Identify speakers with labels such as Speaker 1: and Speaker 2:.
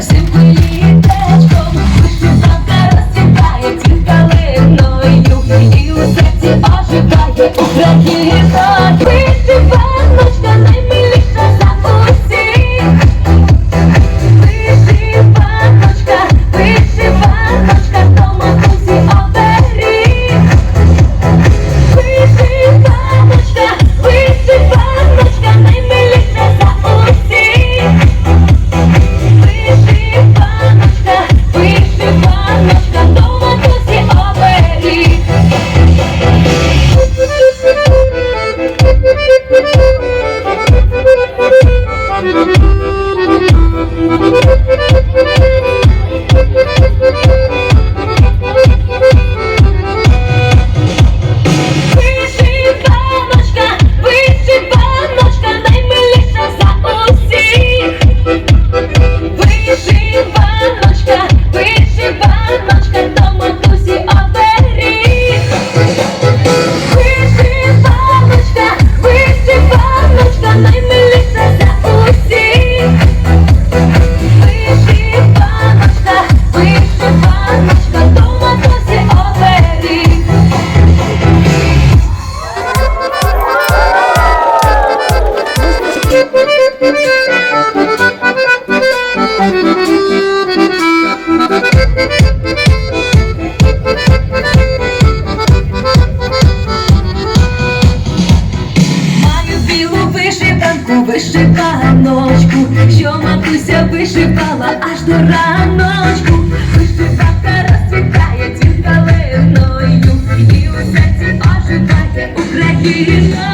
Speaker 1: simply хустку вишиваночку, що матуся вишивала аж до раночку, вишиванка розцвітає цінкалиною, і у серці ожидає Україна.